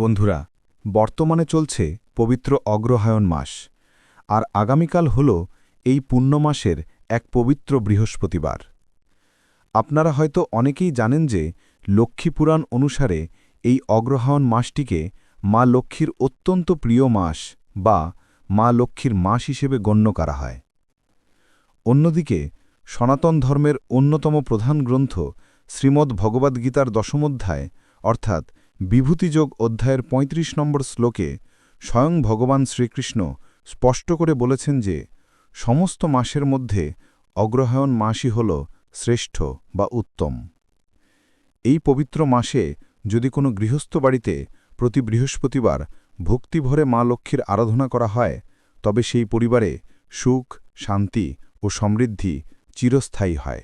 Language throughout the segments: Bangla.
বন্ধুরা, বর্তমানে চলছে পবিত্র অগ্রহায়ণ মাস, আর আগামীকাল হল এই পুণ্য মাসের এক পবিত্র বৃহস্পতিবার। আপনারা হয়তো অনেকেই জানেন যে লক্ষ্মীপুরাণ অনুসারে এই অগ্রহায়ণ মাসটিকে মা লক্ষ্মীর অত্যন্ত প্রিয় মাস বা মা লক্ষ্মীর মাস হিসেবে গণ্য করা হয়। অন্যদিকে, সনাতন ধর্মের অন্যতম প্রধান গ্রন্থ শ্রীমদ্ ভগবদ্গীতার দশমোধ্যায় অর্থাৎ বিভূতিযোগ অধ্যায়ের ৩৫ নম্বর শ্লোকে স্বয়ং ভগবান শ্রীকৃষ্ণ স্পষ্ট করে বলেছেন যে, সমস্ত মাসের মধ্যে অগ্রহায়ণ মাসই হল শ্রেষ্ঠ বা উত্তম। এই পবিত্র মাসে যদি কোনো গৃহস্থ বাড়িতে প্রতি বৃহস্পতিবার ভক্তিভরে মা লক্ষ্মীর আরাধনা করা হয়, তবে সেই পরিবারে সুখ, শান্তি ও সমৃদ্ধি চিরস্থায়ী হয়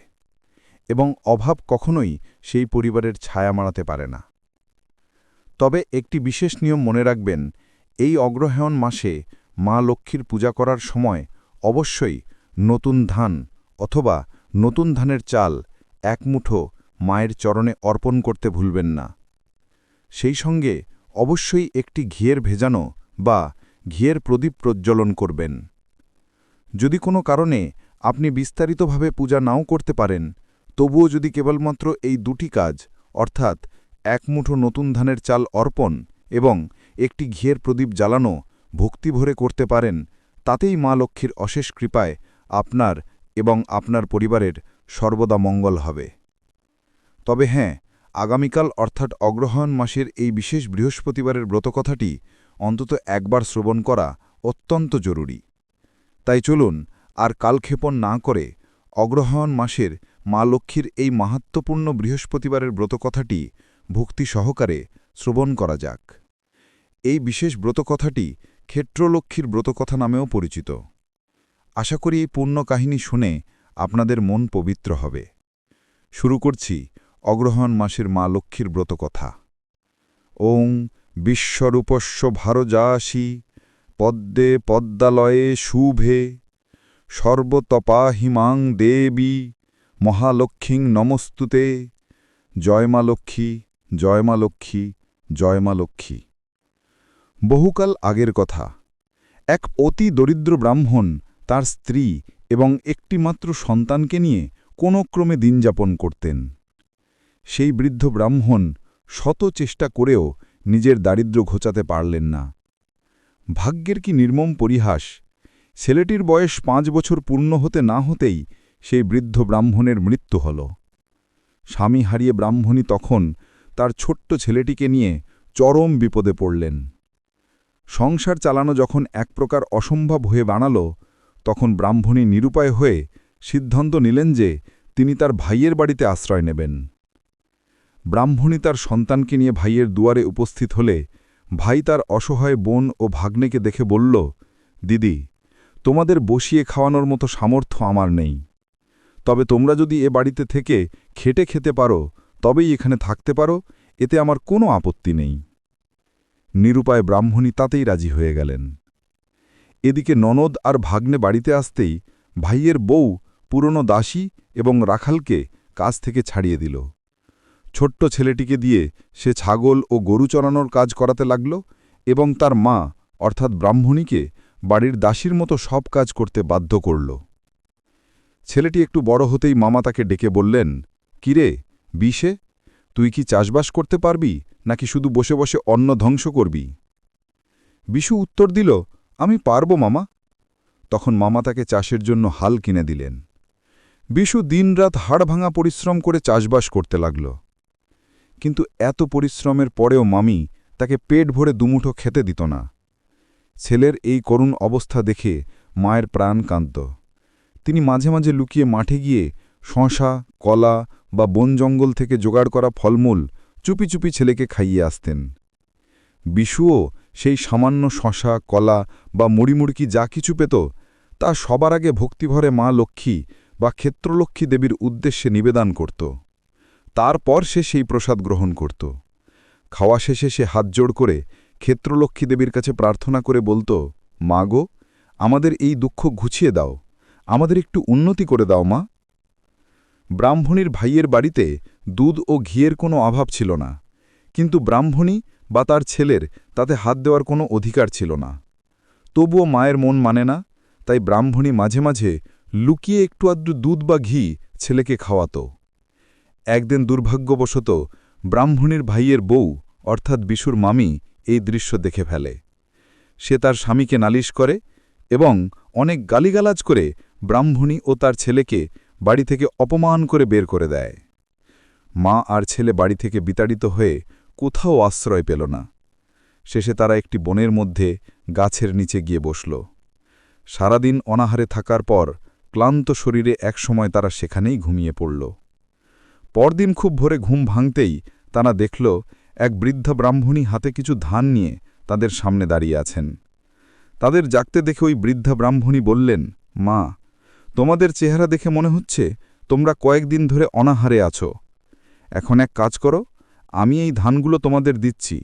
এবং অভাব কখনোই সেই পরিবারের ছায়া মারাতে পারে না। তবে একটি বিশেষ নিয়ম মনে রাখবেন, এই অগ্রহায়ণ মাসে মা লক্ষ্মীর পূজা করার সময় অবশ্যই নতুন ধান অথবা নতুন ধানের চাল এক মুঠো মায়ের চরণে অর্পণ করতে ভুলবেন না। সেই সঙ্গে অবশ্যই একটি ঘিয়ের ভেজানো বা ঘিয়ের প্রদীপ প্রজ্বলন করবেন। যদি কোনো কারণে আপনি বিস্তারিতভাবে পূজা নাও করতে পারেন, তবুও যদি কেবলমাত্র এই দুটি কাজ, অর্থাৎ এক মুঠো নতুন ধানের চাল অর্পণ এবং একটি ঘিয়ের প্রদীপ জ্বালানো ভক্তিভরে করতে পারেন, তাতেই মা লক্ষ্মীর অশেষ কৃপায় আপনার এবং আপনার পরিবারের সর্বদা মঙ্গল হবে। তবে হ্যাঁ আগামীকাল অর্থাৎ অগ্রহায়ণ মাসের এই বিশেষ বৃহস্পতিবারের ব্রতকথাটি অন্তত একবার শ্রবণ করা অত্যন্ত জরুরি। তাই চলুন আর কালক্ষেপণ না করে অগ্রহায়ণ মাসের মা লক্ষ্মীর এই মাহাত্মপূর্ণ বৃহস্পতিবারের ব্রতকথাটি ভক্তি সহকারে শ্রবণ করা যাক। এই বিশেষ ব্রতকথাটি ক্ষেত্রলক্ষ্মীর ব্রতকথা নামেও পরিচিত। আশা করি এই পূর্ণ কাহিনী শুনে আপনাদের মন পবিত্র হবে। শুরু করছি অগ্রহণ মাসের মা লক্ষ্মীর ব্রতকথা। ওং বিশ্বরূপস্য ভারজাসী পদ্মে পদ্মালয়ে শুভে সর্বতপা হিমাং দেবী মহালক্ষ্মীং নমস্তুতে। জয়মা লক্ষ্মী। জয়মা লক্ষ্মী জয়মা লক্ষ্মী। বহুকাল আগের কথা। এক অতি দরিদ্র ব্রাহ্মণ তার স্ত্রী এবং একটিমাত্র সন্তানকে নিয়ে কোনো ক্রমে দিন যাপন করতেন। সেই বৃদ্ধ ব্রাহ্মণ শত চেষ্টা করেও নিজের দারিদ্র ঘোচাতে পারলেন না। ভাগ্যের কি নির্মম পরিহাস, ছেলেটির বয়স পাঁচ বছর পূর্ণ হতে না হতেই সেই বৃদ্ধ ব্রাহ্মণের মৃত্যু হল। স্বামী হারিয়ে ব্রাহ্মণী তখন তার ছোট্ট ছেলেটিকে নিয়ে চরম বিপদে পড়লেন। সংসার চালানো যখন এক প্রকার অসম্ভব হয়ে বানাল, তখন ব্রাহ্মণী নিরুপায় হয়ে সিদ্ধান্ত নিলেন যে তিনি তার ভাইয়ের বাড়িতে আশ্রয় নেবেন। ব্রাহ্মণী তার সন্তানকে নিয়ে ভাইয়ের দুয়ারে উপস্থিত হলে ভাই তার অসহায় বোন ও ভাগ্নেকে দেখে বলল, দিদি, তোমাদের বসিয়ে খাওয়ানোর মতো সামর্থ্য আমার নেই। তবে তোমরা যদি এ বাড়িতে থেকে খেটে খেতে পারো তবেই এখানে থাকতে পারো, এতে আমার কোনো আপত্তি নেই। নিরুপায় ব্রাহ্মণী তাতেই রাজি হয়ে গেলেন। এদিকে ননদ আর ভাগ্নে বাড়িতে আসতেই ভাইয়ের বউ, পুরনো দাসী এবং রাখালকে কাজ থেকে ছাড়িয়ে দিল। ছোট্ট ছেলেটিকে দিয়ে সে ছাগল ও গরু চড়ানোর কাজ করাতে লাগল এবং তার মা, অর্থাৎ ব্রাহ্মণীকে, বাড়ির দাসীর মতো সব কাজ করতে বাধ্য করল। ছেলেটি একটু বড় হতেই মামা তাকে ডেকে বললেন, কিরে বিষে? তুই কি চাষবাস করতে পারবি, নাকি শুধু বসে বসে অন্ন ধ্বংস করবি? বিশু উত্তর দিল, আমি পারব মামা। তখন মামা তাকে চাষের জন্য হাল কিনে দিলেন। বিশু দিনরাত হাড় ভাঙা পরিশ্রম করে চাষবাস করতে লাগল। কিন্তু এত পরিশ্রমের পরেও মামি তাকে পেট ভরে দুমুঠো খেতে দিত না। ছেলের এই করুণ অবস্থা দেখে মায়ের প্রাণ কান্ত তিনি মাঝে মাঝে লুকিয়ে মাঠে গিয়ে শশা, কলা বা বন জঙ্গল থেকে জোগাড় করা ফলমূল চুপি চুপি ছেলেকে খাইয়ে আসতেন। বিশুও সেই সামান্য শশা, কলা বা মুড়িমুড়কি যা কিছু পেত, তা সবার আগে ভক্তিভরে মা লক্ষ্মী বা ক্ষেত্রলক্ষ্মী দেবীর উদ্দেশ্যে নিবেদন করত। তারপর সে সেই প্রসাদ গ্রহণ করত। খাওয়া শেষে সে হাত জোড় করে ক্ষেত্রলক্ষ্মী দেবীর কাছে প্রার্থনা করে বলত, মা গো, আমাদের এই দুঃখ ঘুছিয়ে দাও। আমাদের একটু উন্নতি করে দাও মা। ব্রাহ্মণীর ভাইয়ের বাড়িতে দুধ ও ঘিয়ের কোনো অভাব ছিল না। কিন্তু ব্রাহ্মণী বা তার ছেলের তাতে হাত দেওয়ার কোনো অধিকার ছিল না। তবুও মায়ের মন মানে না, তাই ব্রাহ্মণী মাঝে মাঝে লুকিয়ে একটু আদ্রু দুধ বা ঘি ছেলেকে খাওয়াত। একদিন দুর্ভাগ্যবশত ব্রাহ্মণীর ভাইয়ের বউ, অর্থাৎ বিশুর মামি, এই দৃশ্য দেখে ফেলে। সে তার স্বামীকে নালিশ করে এবং অনেক গালিগালাজ করে ব্রাহ্মণী ও তার ছেলেকে বাড়ি থেকে অপমান করে বের করে দেয়। মা আর ছেলে বাড়ি থেকে বিতাড়িত হয়ে কোথাও আশ্রয় পেল না। শেষে তারা একটি বনের মধ্যে গাছের নিচে গিয়ে বসল। সারাদিন অনাহারে থাকার পর ক্লান্ত শরীরে একসময় তারা সেখানেই ঘুমিয়ে পড়ল। পরদিন খুব ভোরে ঘুম ভাঙতেই তারা দেখল, এক বৃদ্ধা ব্রাহ্মণী হাতে কিছু ধান নিয়ে তাদের সামনে দাঁড়িয়ে আছেন। তাদের জাগতে দেখে ওই বৃদ্ধা ব্রাহ্মণী বললেন, মা তোমাদের চেহারা দেখে মনে হচ্ছে তোমরা কয়েকদিন ধরে অনাহারে আছো। এখন এক কাজ করো, আমি এই ধানগুলো তোমাদের দিচ্ছি।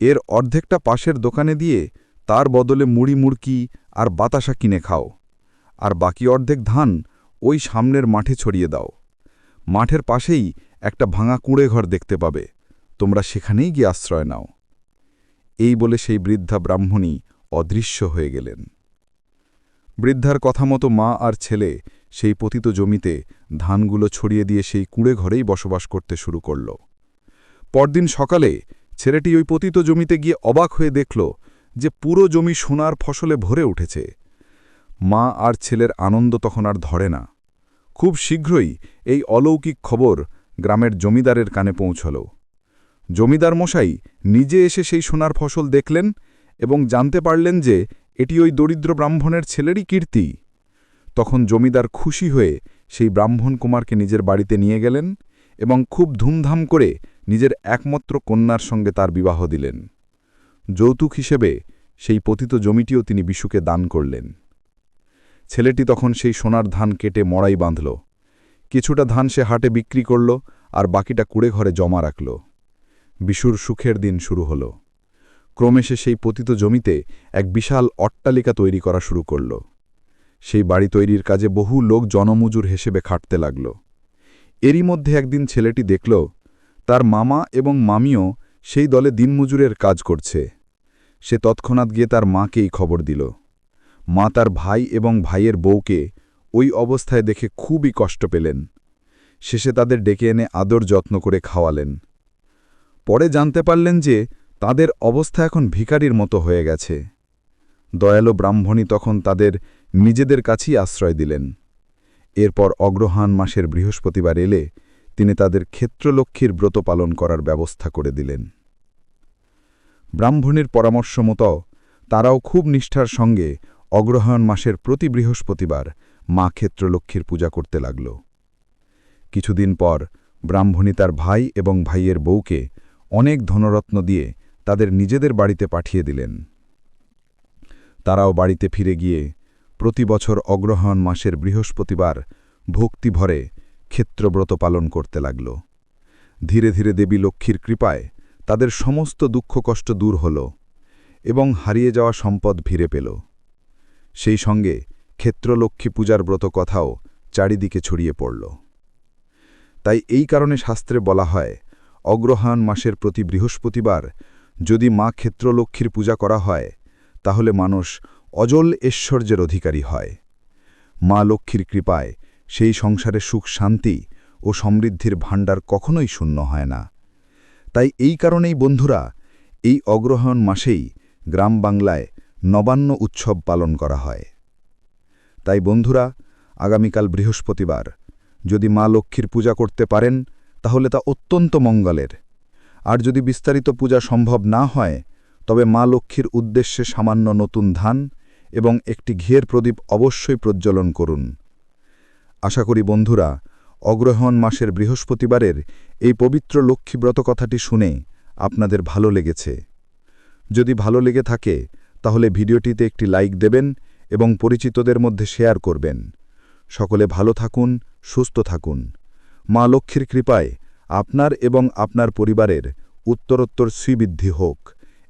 এর অর্ধেকটা পাশের দোকানে দিয়ে তার বদলে মুড়ি, মুড়কি আর বাতাসা কিনে খাও। আর বাকি অর্ধেক ধান ওই সামনের মাঠে ছড়িয়ে দাও। মাঠের পাশেই একটা ভাঙা কুঁড়ে ঘর দেখতে পাবে। তোমরা সেখানেই গিয়ে আশ্রয় নাও। এই বলে সেই বৃদ্ধা ব্রাহ্মণী অদৃশ্য হয়ে গেলেন। বৃদ্ধার কথা মতো মা আর ছেলে সেই পতিত জমিতে ধানগুলো ছড়িয়ে দিয়ে সেই কুঁড়ে ঘরেই বসবাস করতে শুরু করল। পরদিন সকালে ছেলেটি ওই পতিত জমিতে গিয়ে অবাক হয়ে দেখল যে পুরো জমি সোনার ফসলে ভরে উঠেছে। মা আর ছেলের আনন্দ তখন আর ধরে না। খুব শীঘ্রই এই অলৌকিক খবর গ্রামের জমিদারের কানে পৌঁছল। জমিদার মশাই নিজে এসে সেই সোনার ফসল দেখলেন এবং জানতে পারলেন যে এটি ওই দরিদ্র ব্রাহ্মণের ছেলেরই কীর্তি। তখন জমিদার খুশি হয়ে সেই ব্রাহ্মণ কুমারকে নিজের বাড়িতে নিয়ে গেলেন এবং খুব ধুমধাম করে নিজের একমাত্র কন্যার সঙ্গে তার বিবাহ দিলেন। যৌতুক হিসেবে সেই পতিত জমিটিও তিনি বিশুকে দান করলেন। ছেলেটি তখন সেই সোনার ধান কেটে মড়াই বাঁধল। কিছুটা ধান সে হাটে বিক্রি করল আর বাকিটা কুড়ে ঘরে জমা রাখল। বিশুর সুখের দিন শুরু হল। ক্রমে সে সেই পতিত জমিতে এক বিশাল অট্টালিকা তৈরি করা শুরু করল। সেই বাড়ি তৈরির কাজে বহু লোক জনমজুর হিসেবে খাটতে লাগল। এরই মধ্যে একদিন ছেলেটি দেখল, তার মামা এবং মামিও সেই দলে দিনমজুরের কাজ করছে। সে তৎক্ষণাৎ গিয়ে তার মাকেই খবর দিল। মা তার ভাই এবং ভাইয়ের বউকে ওই অবস্থায় দেখে খুবই কষ্ট পেলেন। শেষে তাদের ডেকে এনে আদর যত্ন করে খাওয়ালেন। পরে জানতে পারলেন যে তাদের অবস্থা এখন ভিকারির মতো হয়ে গেছে। দয়ালু ব্রাহ্মণী তখন তাদের নিজেদের কাছেই আশ্রয় দিলেন। এরপর অগ্রহায়ণ মাসের বৃহস্পতিবার এলে তিনি তাদের ক্ষেত্রলক্ষ্মীর ব্রত পালন করার ব্যবস্থা করে দিলেন। ব্রাহ্মণীর পরামর্শ মতো তারাও খুব নিষ্ঠার সঙ্গে অগ্রহায়ণ মাসের প্রতি বৃহস্পতিবার মা ক্ষেত্রলক্ষ্মীর পূজা করতে লাগল। কিছুদিন পর ব্রাহ্মণী তার ভাই এবং ভাইয়ের বউকে অনেক ধনরত্ন দিয়ে তাদের নিজেদের বাড়িতে পাঠিয়ে দিলেন। তারাও বাড়িতে ফিরে গিয়ে প্রতি বছর অগ্রহায়ণ মাসের বৃহস্পতিবার ভক্তি ভরে ক্ষেত্রব্রত পালন করতে লাগল। ধীরে ধীরে দেবী লক্ষ্মীর কৃপায় তাদের সমস্ত দুঃখ কষ্ট দূর হল এবং হারিয়ে যাওয়া সম্পদ ফিরে পেল। সেই সঙ্গে ক্ষেত্রলক্ষ্মী পূজার ব্রত কথাও চারিদিকে ছড়িয়ে পড়ল। তাই এই কারণে শাস্ত্রে বলা হয়, অগ্রহায়ণ মাসের প্রতি বৃহস্পতিবার যদি মা ক্ষেত্রলক্ষ্মীর পূজা করা হয়, তাহলে মানুষ অজল ঐশ্বর্যের অধিকারী হয়। মা লক্ষ্মীর কৃপায় সেই সংসারে সুখ, শান্তি ও সমৃদ্ধির ভাণ্ডার কখনোই শূন্য হয় না। তাই এই কারণেই বন্ধুরা, এই অগ্রহায়ণ মাসেই গ্রাম বাংলায় নবান্ন উৎসব পালন করা হয়। তাই বন্ধুরা, আগামীকাল বৃহস্পতিবার যদি মা লক্ষ্মীর পূজা করতে পারেন, তাহলে তা অত্যন্ত মঙ্গলের। আর যদি বিস্তারিত পূজা সম্ভব না হয়, তবে মা লক্ষ্মীর উদ্দেশ্যে সামান্য নতুন ধান এবং একটি ঘিয়ের প্রদীপ অবশ্যই প্রজ্বলন করুন। আশা করি বন্ধুরা অগ্রহণ মাসের বৃহস্পতিবারের এই পবিত্র লক্ষ্মীব্রত কথাটি শুনে আপনাদের ভালো লেগেছে। যদি ভালো লেগে থাকে, তাহলে ভিডিওটিতে একটি লাইক দেবেন এবং পরিচিতদের মধ্যে শেয়ার করবেন। সকলে ভালো থাকুন, সুস্থ থাকুন। মা লক্ষ্মীর কৃপায় আপনার এবং আপনার পরিবারের উত্তরোত্তর শ্রীবৃদ্ধি হোক।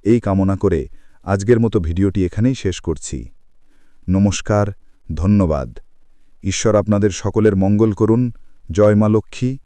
এই কামনা করে আজকের মতো ভিডিওটি এখানেই শেষ করছি। নমস্কার, ধন্যবাদ। ঈশ্বর আপনাদের সকলের মঙ্গল করুন। জয় মা লক্ষ্মী।